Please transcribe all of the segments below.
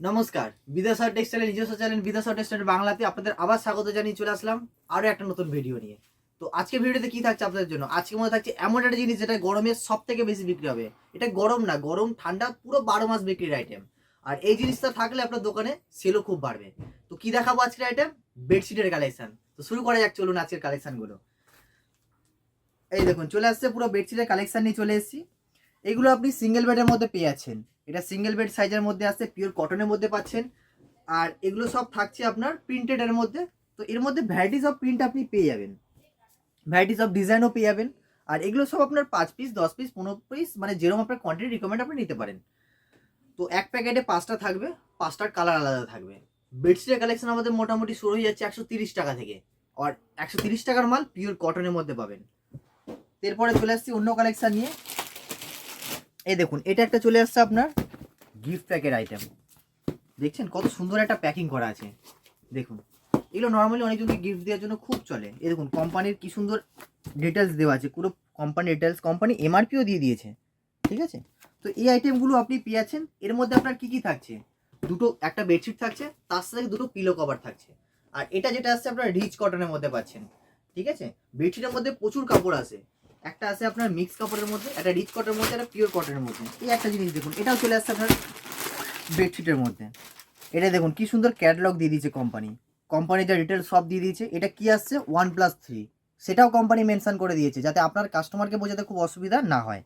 নমস্কার বিদেশা টেক্সটাইলের নিজস্ব channel বিদেশা textile বাংলাতে আপনাদের আবার স্বাগত জানিয়ে চলে আসলাম আরও একটা নতুন ভিডিও নিয়ে। তো আজকে ভিডিওতে কি থাকছে আপনাদের জন্য? আজকে মনে থাকছে এমন একটা জিনিস যেটা গরমে সব থেকে বেশি বিক্রি হবে। এটা গরম না, গরম, ঠান্ডা, পুরো বারো মাস বিক্রির আইটেম আর এই জিনিসটা থাকলে আপনার দোকানে সেলও খুব বাড়বে। তো কি দেখাবো আজকের আইটেম বেডশিটের কালেকশন তো শুরু করা যাক, চলুন আজকের কালেকশনগুলো এই দেখুন, চলে আসছে পুরো বেডশিটের কালেকশন নিয়ে চলে এসেছি। এগুলো আপনি সিঙ্গেল বেডের মধ্যে পেয়ে যাচ্ছেন। এটা সিঙ্গেল বেড সাইজের মধ্যে আসছে পিওর কটনের মধ্যে পাচ্ছেন। আর এগুলো সব থাকছে আপনার প্রিন্টেডের মধ্যে। তো এর মধ্যে ভ্যারাইটিস অফ প্রিন্ট আপনি পেয়ে যাবেন। ভ্যারাইটিস অফ ডিজাইনও পেয়ে যাবেন। আর এগুলো সব আপনার পাঁচ পিস দশ পিস পনেরো পিস মানে যেরকম আপনার কোয়ান্টিটি রিকমেন্ড আপনি নিতে পারেন। তো এক প্যাকেটে পাঁচটা থাকবে, পাঁচটার কালার আলাদা থাকবে। বেডশিটের কালেকশন আমাদের মোটামুটি শুরু হয়ে যাচ্ছে একশো তিরিশ টাকা থেকে। আর একশো তিরিশ টাকার মাল পিওর কটনের মধ্যে পাবেন। এরপরে চলে আসছি অন্য কালেকশন নিয়ে। এই দেখুন, এটা একটা চলে আসছে আপনার গিফট প্যাকের আইটেম দেখছেন কত সুন্দর একটা প্যাকিং করা আছে। দেখুন, এগুলো নর্মালি অনেকজনকে গিফট দেওয়ার জন্য খুব চলে। এই দেখুন কোম্পানির কি সুন্দর ডিটেলস দেওয়া আছে, পুরো কোম্পানি ডিটেলস কোম্পানি এমআরপিও দিয়ে দিয়েছে। ঠিক আছে? তো এই আইটেমগুলো আপনি পেয়েছেন, এর মধ্যে আপনার কি কি থাকছে? দুটো, একটা বেডশিট থাকছে, তার সাথে দুটো পিলো কভার থাকছে। আর এটা যেটা আসছে আপনার রিচ কটনের মধ্যে পাচ্ছেন। ঠিক আছে? বেডশিটের মধ্যে প্রচুর কাপড় আছে। একটা আছে আপনার মিক্স কাপড়ের মধ্যে, একটা রিচ কটের মধ্যে, একটা পিওর কটনের মধ্যে। এই একটা জিনিস দেখুন, এটাও চলে আসছে আপনার বেডশিটের মধ্যে। এটা দেখুন, কি সুন্দর ক্যাটালগ দিয়ে দিয়েছে কোম্পানি কোম্পানি যা ডিটেল সব দিয়ে দিয়েছে। এটা কি আসছে? ওয়ান প্লাস থ্রি সেটাও কোম্পানি মেনশান করে দিয়েছে, যাতে আপনার কাস্টমারকে বোঝাতে খুব অসুবিধা না হয়।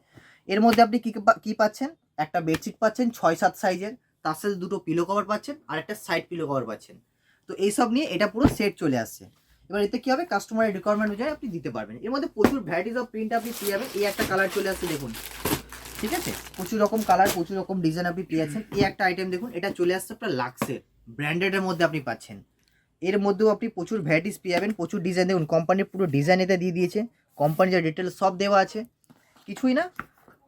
এর মধ্যে আপনি কি কি পাচ্ছেন? একটা বেডশিট পাচ্ছেন, ছয় সাত সাইজের তার সাথে দুটো পিলো কভার পাচ্ছেন, আর একটা সাইড পিলো কভার পাচ্ছেন। তো এইসব নিয়ে এটা পুরো সেট চলে আসছে। এবার এতে কি হবে? কাস্টমারের রিকোয়ারমেন্ট অনুযায়ী আপনি দিতে পারবেন। এর মধ্যে প্রচুর ভ্যারাইটিস অফ প্রিন্ট আপনি পেয়ে যাবেন। এই একটা কালার চলে আসছে, দেখুন। ঠিক আছে? প্রচুর রকম কালার প্রচুর রকম ডিজাইন আপনি পেয়ে যাচ্ছেন। এই একটা আইটেম দেখুন, এটা চলে আসছে আপনার লাক্সের ব্র্যান্ডেডের মধ্যে আপনি পাচ্ছেন। এর মধ্যেও আপনি প্রচুর ভ্যারাইটিস পেয়ে যাবেন। প্রচুর ডিজাইন দেখুন কোম্পানির পুরো ডিজাইন এতে দিয়ে দিয়েছে। কোম্পানির যা ডিটেল সব দেওয়া আছে। কিছুই না।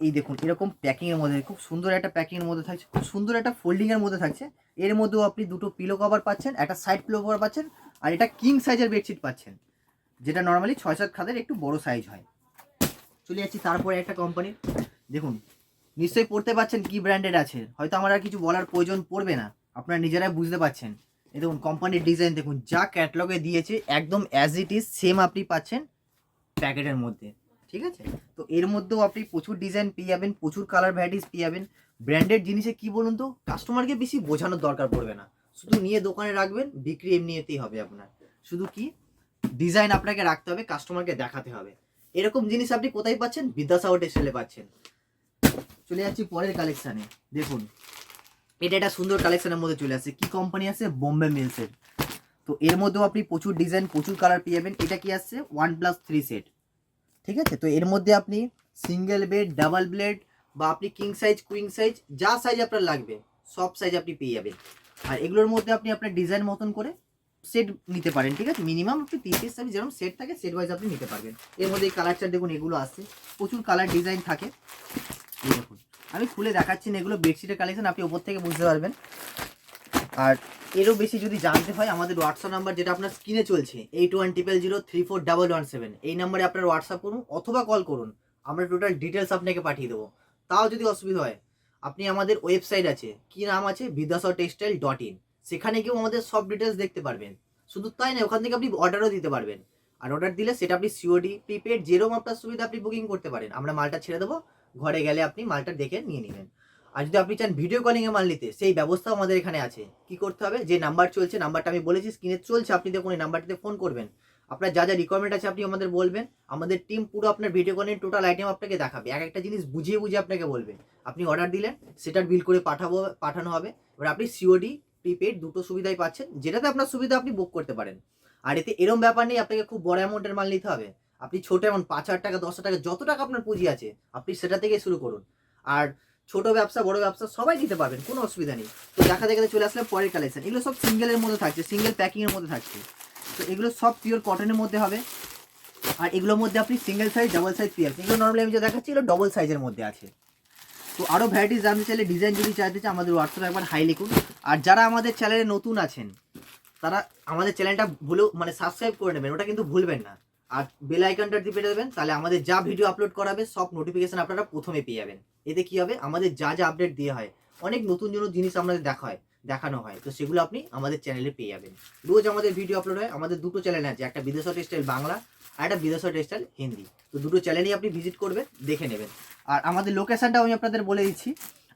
এই দেখুন, এরকম প্যাকিংয়ের মধ্যে, খুব সুন্দর একটা প্যাকিংয়ের মধ্যে থাকছে, খুব সুন্দর একটা ফোল্ডিংয়ের মধ্যে থাকছে। এর মধ্যেও আপনি দুটো পিলো কভার পাচ্ছেন, একটা সাইড পিলো কভার পাচ্ছেন, আর এটা কিং সাইজের বেডশিট পাচ্ছেন, যেটা নর্মালি ছয় সাত খাদের একটু বড় সাইজ হয়। চলে যাচ্ছি তারপরে একটা কোম্পানির দেখুন, নিশ্চয়ই পড়তে পারছেন কি ব্র্যান্ডেড আছে, হয়তো আমার আর কিছু বলার প্রয়োজন পড়বে না, আপনারা নিজেরাই বুঝতে পারছেন। এই দেখুন কোম্পানির ডিজাইন দেখুন, যা ক্যাটলগে দিয়েছে, একদম অ্যাজ ইট ইজ সেম আপনি পাচ্ছেন প্যাকেটের মধ্যে। ঠিক আছে? তো এর মধ্যেও আপনি প্রচুর ডিজাইন পেয়ে যাবেন, প্রচুর কালার ভ্যারাইটিস পেয়ে যাবেন। ব্র্যান্ডেড জিনিসে কি বলুন তো কাস্টমারকে বেশি বোঝানোর দরকার পড়বে না। শুধু নিয়ে দোকানে রাখবেন, বিক্রি এমনিতেই হবে আপনার। শুধু কি? ডিজাইন আপনাকে রাখতে হবে কাস্টমারকে দেখাতে হবে। এরকম জিনিস আপনি কোথায় পাচ্ছেন? বিদ্যাসাগর টেক্সটাইলে পাচ্ছেন। চলে যাচ্ছি পরের কালেকশানে দেখুন, এটা একটা সুন্দর কালেকশনের মধ্যে চলে আসছে। কি কোম্পানি আছে? বোম্বে মিলসের তো এর মধ্যেও আপনি প্রচুর ডিজাইন প্রচুর কালার পেয়ে যাবেন। এটা কি আসছে? ওয়ান প্লাস থ্রি সেট ঠিক আছে? তো এর মধ্যে আপনি সিঙ্গেল বেড ডাবল ব্লেড বা আপনি কিং সাইজ কুইং সাইজ যা সাইজ আপনার লাগবে, সব সাইজ আপনি পেয়ে যাবেন। আর এগুলোর মধ্যে আপনি আপনার ডিজাইন মতন করে সেট নিতে পারেন, ঠিক আছে? মিনিমাম আপনি তিন পিস সাইজ যেরকম সেট থাকে সেট ওয়াইজ আপনি নিতে পারবেন। এর মধ্যে এই কালার চার্ট দেখুন, এগুলো আসছে। প্রচুর কালার ডিজাইন থাকে। দেখুন। আমি খুলে দেখাচ্ছি না এগুলো বেডশিটের কালেকশন আপনি ওপর থেকে বুঝতে পারবেন। আর এরও বেশি যদি জানতে হয়, আমাদের হোয়াটসঅ্যাপ নাম্বার যেটা আপনার স্ক্রিনে চলছে eight one triple zero three four double one seven এই নাম্বারে আপনার হোয়াটসঅ্যাপ করুন অথবা কল করুন, আমরা টোটাল ডিটেলস আপনাকে পাঠিয়ে দেবো। তাও যদি অসুবিধা হয়, আপনি আমাদের ওয়েবসাইট আছে, কি নাম আছে? বিদ্যাসর টেক্সটাইল ডট ইন সেখানে গিয়েও আমাদের সব ডিটেলস দেখতে পারবেন। শুধু তাই না ওখান থেকে আপনি অর্ডারও দিতে পারবেন। আর অর্ডার দিলে সেটা আপনি সিওডি প্রিপেড যেরকম আপনার সুবিধা আপনি বুকিং করতে পারেন। আমরা মালটা ছেড়ে দেবো, ঘরে গেলে আপনি মালটা দেখে নিয়ে নেবেন। আর যদি আপনি চান ভিডিও কলিংয়ে মাল নিতে, সেই ব্যবস্থাও আমাদের এখানে আছে। কি করতে হবে? যে নাম্বার চলছে নাম্বারটা আমি বলেছি স্ক্রিনে চলছে, আপনি দেখুন এই নাম্বারটিতে ফোন করবেন। আপনার যা যা রিকোয়ারমেন্ট আছে আপনি আমাদের বলবেন। আমাদের টিম পুরো আপনার ভিডিও কলিং টোটাল আইটেম আপনাকে দেখাবে। এক একটা জিনিস বুঝিয়ে বুঝিয়ে আপনাকে বলবে। আপনি অর্ডার দিলেন, সেটার বিল করে পাঠাবো, পাঠানো হবে। এবার আপনি সিওডি প্রিপেড দুটো সুবিধাই পাচ্ছেন, যেটাতে আপনার সুবিধা আপনি বুক করতে পারেন। আর এতে এরম ব্যাপার নেই, আপনাকে খুব বড় অ্যামাউন্টের মাল নিতে হবে। আপনি ছোট অ্যামাউন্ট পাঁচ হাজার টাকা, দশ টাকা, যত টাকা আপনার পুঁজি আছে, আপনি সেটা থেকে শুরু করুন। আর ছোট ব্যবসা, বড় ব্যবসা সবাই দিতে পারবেন, কোনো অসুবিধা নেই। তো দেখা দেখাতে চলে আসলে পরের কালেকশন এগুলো সব সিঙ্গেলের মধ্যে থাকছে সিঙ্গেল প্যাকিংয়ের মধ্যে থাকছে। তো এগুলো সব পিওর কটনের মধ্যে হবে। আর এগুলোর মধ্যে আপনি সিঙ্গেল সাইজ ডাবল সাইজ পেয়ে যাচ্ছেন এগুলো নর্মালি আমি যে দেখাচ্ছি, এগুলো ডবল সাইজের মধ্যে আছে। তো আরও ভ্যারাইটিস জানতে চাইলে ডিজাইন যদি চাইতে চাই আমাদের হোয়াটসঅ্যাপে একবার হাই লিখুন। আর যারা আমাদের চ্যানেলে নতুন আছেন, তারা আমাদের চ্যানেলটা ভুলেও মানে সাবস্ক্রাইব করে নেবেন, ওটা কিন্তু ভুলবেন না। আর বেল আইকনটা টিপে দেবেন, তাহলে আমাদের যা ভিডিও আপলোড করাবে, সব নোটিফিকেশান আপনারা প্রথমে পেয়ে যাবেন। এতে কি হবে? আমাদের যা যা আপডেট দেওয়া হয়, অনেক নতুন নতুন জিনিস আমাদের দেখা হয়, দেখানো হয়। তো সেগুলো আপনি আমাদের চ্যানেলে পেয়ে যাবেন। রোজ আমাদের ভিডিও আপলোড হয়। আমাদের দুটো চ্যানেল আছে, একটা বিদেশ টেক্সটাইল বাংলা আর একটা বিদেশ টেক্সটাইল হিন্দি। তো দুটো চ্যানেলই আপনি ভিজিট করবেন, দেখে নেবেন। আর আমাদের লোকেশনটাও আমি আপনাদের বলে দিচ্ছি।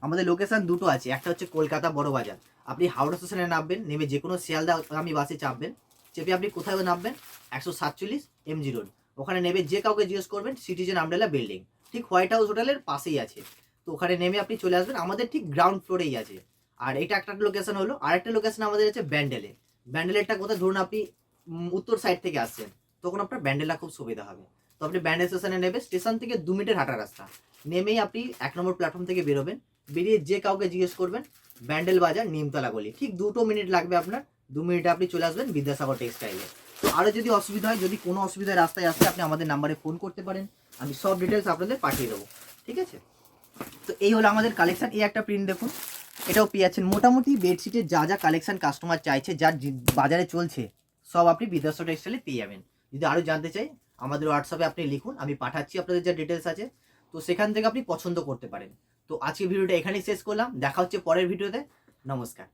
আমাদের লোকেশন দুটো আছে। একটা হচ্ছে কলকাতা বড় বাজার। আপনি হাওড়া স্টেশনে নামবেন, নেমে যে কোনো শিয়ালদা আমি বাসে চাপবেন। চেপে আপনি কোথায় নামবেন? একশো সাতচল্লিশ এমজি রোড ওখানে নেবে যে কাউকে জিজ্ঞেস করবেন সিটিজেন আমডেলা বিল্ডিং ঠিক হোয়াইট হাউস হোটেলের পাশেই আছে। তো ওখানে নেমে আপনি চলে আসবেন। আমাদের ঠিক গ্রাউন্ড ফ্লোরেই আছে। আর এটা একটা লোকেশন হলো। আর একটা লোকেশন আমাদের আছে ব্যান্ডেলে। ব্যান্ডেলেরটা কোথায়? ধরুন আপনি উত্তর সাইড থেকে আসছেন। তখন আপনার ব্যান্ডেলা খুব সুবিধা হবে। তো আপনি ব্যান্ডেল স্টেশনে নেবে। স্টেশন থেকে দু মিনিটের হাঁটা রাস্তা। নেমেই আপনি এক নম্বর প্ল্যাটফর্ম থেকে বেরোবেন। বেরিয়ে যে কাউকে জিজ্ঞেস করবেন, ব্যান্ডেল বাজার নিমতলা গলি। ঠিক দুটো মিনিট লাগবে আপনার। দু মিনিটে আপনি চলে আসবেন বিদ্যাসাগর টেক্সটাইলে আরও যদি অসুবিধা হয়, যদি কোনো অসুবিধায় রাস্তায় আসে আপনি আমাদের নাম্বারে ফোন করতে পারেন। আমি সব ডিটেলস আপনাদের পাঠিয়ে দেবো। ঠিক আছে? তো এই হলো আমাদের কালেকশান এই একটা প্রিন্ট দেখুন। এটাও পেয়ে যাচ্ছেন। মোটামুটি বেডশিটের যা যা কালেকশান কাস্টমার চাইছে, যার বাজারে চলছে, সব আপনি বিদ্যাসাগর টেক্সটাইলে পেয়ে যাবেন। যদি আরও জানতে চাই, আমাদের হোয়াটসঅ্যাপে আপনি লিখুন। আমি পাঠাচ্ছি আপনাদের যা ডিটেলস আছে। তো সেখান থেকে আপনি পছন্দ করতে পারেন। তো আজকে ভিডিওটা এখানেই শেষ করলাম। দেখা হচ্ছে পরের ভিডিওতে। নমস্কার।